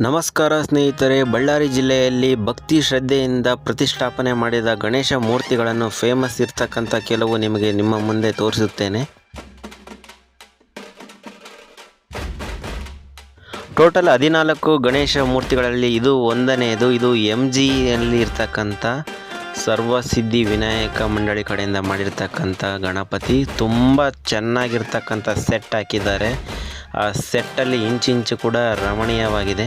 ನಮಸ್ಕಾರ ಸ್ನೇಹಿತರೆ, ಬಳ್ಳಾರಿ ಜಿಲ್ಲೆಯಲ್ಲಿ ಭಕ್ತಿ ಶ್ರದ್ಧೆಯಿಂದ ಪ್ರತಿಷ್ಠಾಪನೆ ಮಾಡಿದ ಗಣೇಶ ಮೂರ್ತಿಗಳನ್ನು ಫೇಮಸ್ ಇರ್ತಕ್ಕಂಥ ಕೆಲವು ನಿಮಗೆ ನಿಮ್ಮ ಮುಂದೆ ತೋರಿಸುತ್ತೇನೆ. ಟೋಟಲ್ ಹದಿನಾಲ್ಕು ಗಣೇಶ ಮೂರ್ತಿಗಳಲ್ಲಿ ಇದು ಒಂದನೆಯದು. ಇದು ಎಂ ಜಿಯಲ್ಲಿ ಇರ್ತಕ್ಕಂಥ ಸರ್ವಸಿದ್ಧಿ ವಿನಾಯಕ ಮಂಡಳಿ ಕಡೆಯಿಂದ ಮಾಡಿರ್ತಕ್ಕಂಥ ಗಣಪತಿ. ತುಂಬ ಚೆನ್ನಾಗಿರ್ತಕ್ಕಂಥ ಸೆಟ್ ಹಾಕಿದ್ದಾರೆ. ಆ ಸೆಟ್ಟಲ್ಲಿ ಇಂಚಿಂಚು ಕೂಡ ರಮಣೀಯವಾಗಿದೆ.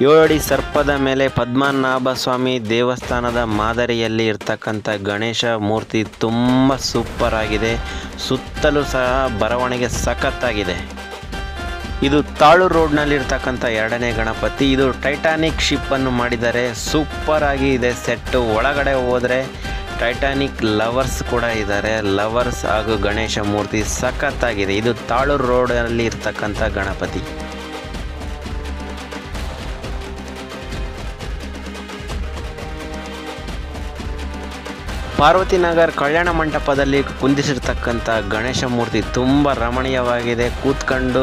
ಏಳು ಅಡಿ ಸರ್ಪದ ಮೇಲೆ ಪದ್ಮನಾಭ ಸ್ವಾಮಿ ದೇವಸ್ಥಾನದ ಮಾದರಿಯಲ್ಲಿ ಇರ್ತಕ್ಕಂಥ ಗಣೇಶ ಮೂರ್ತಿ ತುಂಬ ಸೂಪರ್ ಆಗಿದೆ. ಸುತ್ತಲೂ ಸಹ ಬರವಣಿಗೆ ಸಖತ್ತಾಗಿದೆ. ಇದು ತಾಳು ರೋಡ್ನಲ್ಲಿರ್ತಕ್ಕಂಥ ಎರಡನೇ ಗಣಪತಿ. ಇದು ಟೈಟಾನಿಕ್ ಶಿಪ್ಪನ್ನು ಮಾಡಿದ್ದಾರೆ ಸೂಪರ್ ಆಗಿ ಇದೆ ಸೆಟ್ಟು. ಒಳಗಡೆ ಹೋದರೆ ಟೈಟಾನಿಕ್ ಲವರ್ಸ್ ಕೂಡ ಇದ್ದಾರೆ. ಲವರ್ಸ್ ಹಾಗೂ ಗಣೇಶ ಮೂರ್ತಿ ಸಖತ್ತಾಗಿದೆ. ಇದು ತಾಳು ರೋಡಲ್ಲಿ ಇರ್ತಕ್ಕಂಥ ಗಣಪತಿ. ಪಾರ್ವತಿನಗರ್ ಕಲ್ಯಾಣ ಮಂಟಪದಲ್ಲಿ ಕುಂದಿಸಿರ್ತಕ್ಕಂಥ ಗಣೇಶ ಮೂರ್ತಿ ತುಂಬ ರಮಣೀಯವಾಗಿದೆ. ಕೂತ್ಕೊಂಡು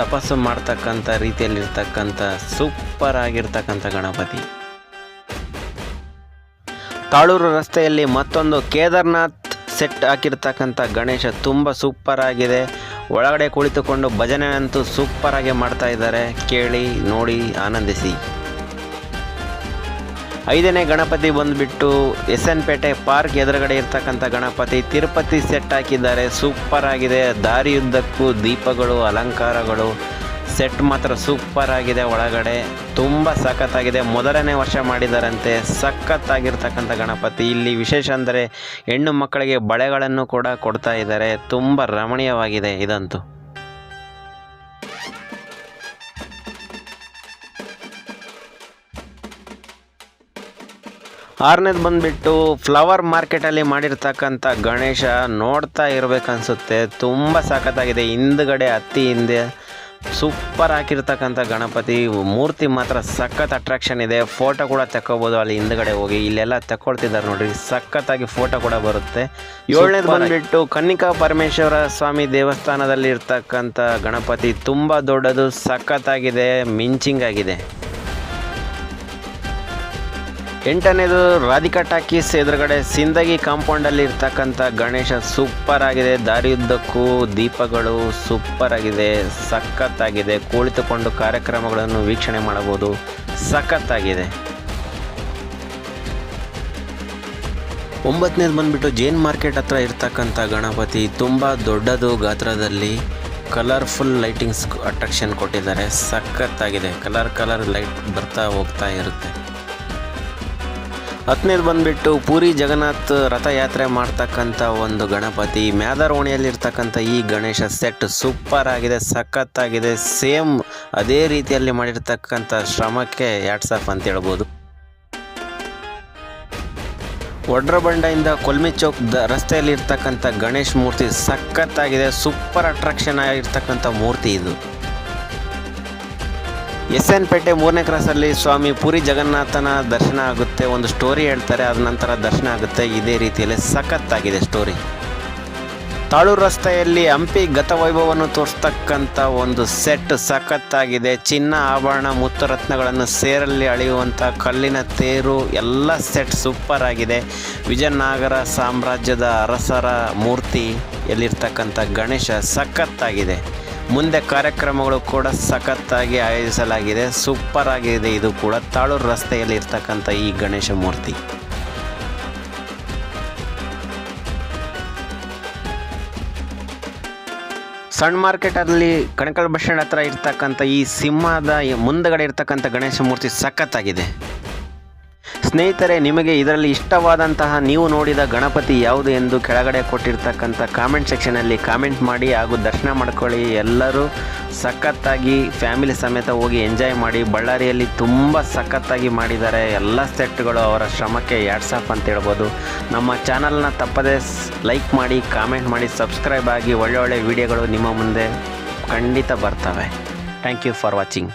ತಪಸ್ಸು ಮಾಡ್ತಕ್ಕಂಥ ರೀತಿಯಲ್ಲಿರ್ತಕ್ಕಂಥ ಸೂಪರ್ ಆಗಿರ್ತಕ್ಕಂಥ ಗಣಪತಿ. ತಾಳೂರು ರಸ್ತೆಯಲ್ಲಿ ಮತ್ತೊಂದು ಕೇದಾರ್ನಾಥ್ ಸೆಟ್ ಹಾಕಿರ್ತಕ್ಕಂಥ ಗಣೇಶ ತುಂಬ ಸೂಪರ್ ಆಗಿದೆ. ಒಳಗಡೆ ಕುಳಿತುಕೊಂಡು ಭಜನೆ ಅಂತೂ ಸೂಪರ್ ಆಗಿ ಮಾಡ್ತಾ ಇದ್ದಾರೆ. ಕೇಳಿ, ನೋಡಿ, ಆನಂದಿಸಿ. ಐದನೇ ಗಣಪತಿ ಬಂದುಬಿಟ್ಟು ಎಸ್ ಎನ್ ಪೇಟೆ ಪಾರ್ಕ್ ಎದುರುಗಡೆ ಇರ್ತಕ್ಕಂಥ ಗಣಪತಿ ತಿರುಪತಿ ಸೆಟ್ ಹಾಕಿದ್ದಾರೆ. ಸೂಪರ್ ಆಗಿದೆ. ದಾರಿಯುದ್ದಕ್ಕೂ ದೀಪಗಳು, ಅಲಂಕಾರಗಳು. ಸೆಟ್ ಮಾತ್ರ ಸೂಪರ್ ಆಗಿದೆ ಒಳಗಡೆ. ತುಂಬ ಸಖತ್ತಾಗಿದೆ. ಮೊದಲನೇ ವರ್ಷ ಮಾಡಿದಾರಂತೆ ಸಖತ್ತಾಗಿರ್ತಕ್ಕಂಥ ಗಣಪತಿ. ಇಲ್ಲಿ ವಿಶೇಷ ಅಂದರೆ ಹೆಣ್ಣು ಮಕ್ಕಳಿಗೆ ಬಳೆಗಳನ್ನು ಕೂಡ ಕೊಡ್ತಾ ಇದ್ದಾರೆ. ತುಂಬ ರಮಣೀಯವಾಗಿದೆ ಇದಂತೂ. ಆರನೇದು ಬಂದುಬಿಟ್ಟು ಫ್ಲವರ್ ಮಾರ್ಕೆಟಲ್ಲಿ ಮಾಡಿರ್ತಕ್ಕಂಥ ಗಣೇಶ ನೋಡ್ತಾ ಇರಬೇಕನ್ಸುತ್ತೆ. ತುಂಬ ಸಖತ್ತಾಗಿದೆ. ಹಿಂದ್ಗಡೆ ಹತ್ತಿ ಹಿಂದೆ ಸೂಪರ್ ಹಾಕಿರ್ತಕ್ಕಂಥ ಗಣಪತಿ. ಮೂರ್ತಿ ಮಾತ್ರ ಸಖತ್ ಅಟ್ರಾಕ್ಷನ್ ಇದೆ. ಫೋಟೋ ಕೂಡ ತಕ್ಕೋಬೋದು. ಅಲ್ಲಿ ಹಿಂದ್ಗಡೆ ಹೋಗಿ ಇಲ್ಲೆಲ್ಲ ತಕ್ಕೊಳ್ತಿದ್ದಾರೆ ನೋಡ್ರಿ. ಸಖತ್ತಾಗಿ ಫೋಟೋ ಕೂಡ ಬರುತ್ತೆ. ಏಳನೇದು ಬಂದುಬಿಟ್ಟು ಕನ್ನಿಕಾ ಪರಮೇಶ್ವರ ಸ್ವಾಮಿ ದೇವಸ್ಥಾನದಲ್ಲಿ ಇರ್ತಕ್ಕಂಥ ಗಣಪತಿ. ತುಂಬ ದೊಡ್ಡದು ಸಖತ್ತಾಗಿದೆ ಮಿಂಚಿಂಗ್ ಆಗಿದೆ. ಎಂಟನೇದು ರಾಧಿಕಾ ಟಾಕೀಸ್ ಎದುರುಗಡೆ ಸಿಂದಗಿ ಕಾಂಪೌಂಡಲ್ಲಿ ಇರ್ತಕ್ಕಂಥ ಗಣೇಶ ಸೂಪರ್ ಆಗಿದೆ. ದಾರಿಯುದ್ದಕ್ಕೂ ದೀಪಗಳು ಸೂಪರ್ ಆಗಿದೆ. ಸಖತ್ತಾಗಿದೆ. ಕುಳಿತುಕೊಂಡು ಕಾರ್ಯಕ್ರಮಗಳನ್ನು ವೀಕ್ಷಣೆ ಮಾಡಬಹುದು. ಸಖತ್ತಾಗಿದೆ. ಒಂಬತ್ತನೇದು ಬಂದುಬಿಟ್ಟು ಜೈನ್ ಮಾರ್ಕೆಟ್ ಹತ್ರ ಇರ್ತಕ್ಕಂಥ ಗಣಪತಿ ತುಂಬ ದೊಡ್ಡದು ಗಾತ್ರದಲ್ಲಿ ಕಲರ್ಫುಲ್ ಲೈಟಿಂಗ್ಸ್ ಅಟ್ರಾಕ್ಷನ್ ಕೊಟ್ಟಿದ್ದಾರೆ. ಸಖತ್ತಾಗಿದೆ. ಕಲರ್ ಕಲರ್ ಲೈಟ್ ಬರ್ತಾ ಹೋಗ್ತಾ ಇರುತ್ತೆ. ಹತ್ತನೇದು ಬಂದುಬಿಟ್ಟು ಪೂರಿ ಜಗನ್ನಾಥ್ ರಥಯಾತ್ರೆ ಮಾಡ್ತಕ್ಕಂಥ ಒಂದು ಗಣಪತಿ. ಮ್ಯಾದರೋಣಿಯಲ್ಲಿರ್ತಕ್ಕಂಥ ಈ ಗಣೇಶ ಸೆಟ್ ಸೂಪರ್ ಆಗಿದೆ ಸಖತ್ತಾಗಿದೆ ಸೇಮ್ ಅದೇ ರೀತಿಯಲ್ಲಿ ಮಾಡಿರ್ತಕ್ಕಂಥ ಶ್ರಮಕ್ಕೆ ಯಾಟ್ಸಪ್ ಅಂತ ಹೇಳ್ಬೋದು. ಒಡ್ರಬಂಡೆಯಿಂದ ಕೊಲ್ಮಿ ಚೌಕ್ ದ ರಸ್ತೆಯಲ್ಲಿರ್ತಕ್ಕಂಥ ಗಣೇಶ್ ಮೂರ್ತಿ ಸಖತ್ತಾಗಿದೆ ಸೂಪರ್ ಅಟ್ರಾಕ್ಷನ್ ಆಗಿರ್ತಕ್ಕಂಥ ಮೂರ್ತಿ ಇದು. ಎಸ್ ಎನ್ ಪೇಟೆ ಮೂರನೇ ಕ್ರಾಸಲ್ಲಿ ಸ್ವಾಮಿ ಪುರಿ ಜಗನ್ನಾಥನ ದರ್ಶನ ಆಗುತ್ತೆ. ಒಂದು ಸ್ಟೋರಿ ಹೇಳ್ತಾರೆ, ಅದ ನಂತರ ದರ್ಶನ ಆಗುತ್ತೆ. ಇದೇ ರೀತಿಯಲ್ಲಿ ಸಖತ್ತಾಗಿದೆ ಸ್ಟೋರಿ. ತಾಳೂರು ರಸ್ತೆಯಲ್ಲಿ ಹಂಪಿ ಗತವೈಭವವನ್ನು ತೋರಿಸ್ತಕ್ಕಂಥ ಒಂದು ಸೆಟ್ ಸಖತ್ತಾಗಿದೆ. ಚಿನ್ನ, ಆಭರಣ, ಮುತ್ತು ರತ್ನಗಳನ್ನು ಸೇರಲ್ಲಿ ಅಳೆಯುವಂಥ ಕಲ್ಲಿನ ತೇರು, ಎಲ್ಲ ಸೆಟ್ ಸೂಪರ್ ಆಗಿದೆ. ವಿಜಯನಗರ ಸಾಮ್ರಾಜ್ಯದ ಅರಸರ ಮೂರ್ತಿ, ಎಲ್ಲಿರ್ತಕ್ಕಂಥ ಗಣೇಶ ಸಖತ್ತಾಗಿದೆ. ಮುಂದೆ ಕಾರ್ಯಕ್ರಮಗಳು ಕೂಡ ಸಖತ್ತಾಗಿ ಆಯೋಜಿಸಲಾಗಿದೆ. ಸೂಪರ್ ಆಗಿದೆ ಇದು ಕೂಡ. ತಾಳೂರು ರಸ್ತೆಯಲ್ಲಿ ಇರ್ತಕ್ಕಂಥ ಈ ಗಣೇಶ ಮೂರ್ತಿ. ಸಣ್ಣ ಮಾರ್ಕೆಟಲ್ಲಿ ಕಣಕಲ್ ಬಸ್ ಸ್ಟ್ಯಾಂಡ್ ಹತ್ರ ಇರ್ತಕ್ಕಂಥ ಈ ಸಿಂಹದ ಮುಂದಗಡೆ ಇರ್ತಕ್ಕಂಥ ಗಣೇಶ ಮೂರ್ತಿ ಸಖತ್ತಾಗಿದೆ. ಸ್ನೇಹಿತರೆ, ನಿಮಗೆ ಇದರಲ್ಲಿ ಇಷ್ಟವಾದಂತಹ ನೀವು ನೋಡಿದ ಗಣಪತಿ ಯಾವುದು ಎಂದು ಕೆಳಗಡೆ ಕೊಟ್ಟಿರ್ತಕ್ಕಂಥ ಕಾಮೆಂಟ್ ಸೆಕ್ಷನಲ್ಲಿ ಕಾಮೆಂಟ್ ಮಾಡಿ ಹಾಗೂ ದರ್ಶನ ಮಾಡ್ಕೊಳ್ಳಿ. ಎಲ್ಲರೂ ಸಖತ್ತಾಗಿ ಫ್ಯಾಮಿಲಿ ಸಮೇತ ಹೋಗಿ ಎಂಜಾಯ್ ಮಾಡಿ. ಬಳ್ಳಾರಿಯಲ್ಲಿ ತುಂಬ ಸಖತ್ತಾಗಿ ಮಾಡಿದ್ದಾರೆ. ಎಲ್ಲ ಸೆಟ್ಗಳು ಅವರ ಶ್ರಮಕ್ಕೆ ಆಫ್ ಅಂತ ಹೇಳ್ಬೋದು. ನಮ್ಮ ಚಾನಲ್ನ ತಪ್ಪದೇ ಲೈಕ್ ಮಾಡಿ ಕಾಮೆಂಟ್ ಮಾಡಿ ಸಬ್ಸ್ಕ್ರೈಬ್ ಆಗಿ ಒಳ್ಳೊಳ್ಳೆ ಒಳ್ಳೆ ವಿಡಿಯೋಗಳು ನಿಮ್ಮ ಮುಂದೆ ಖಂಡಿತ ಬರ್ತವೆ. Thank you for watching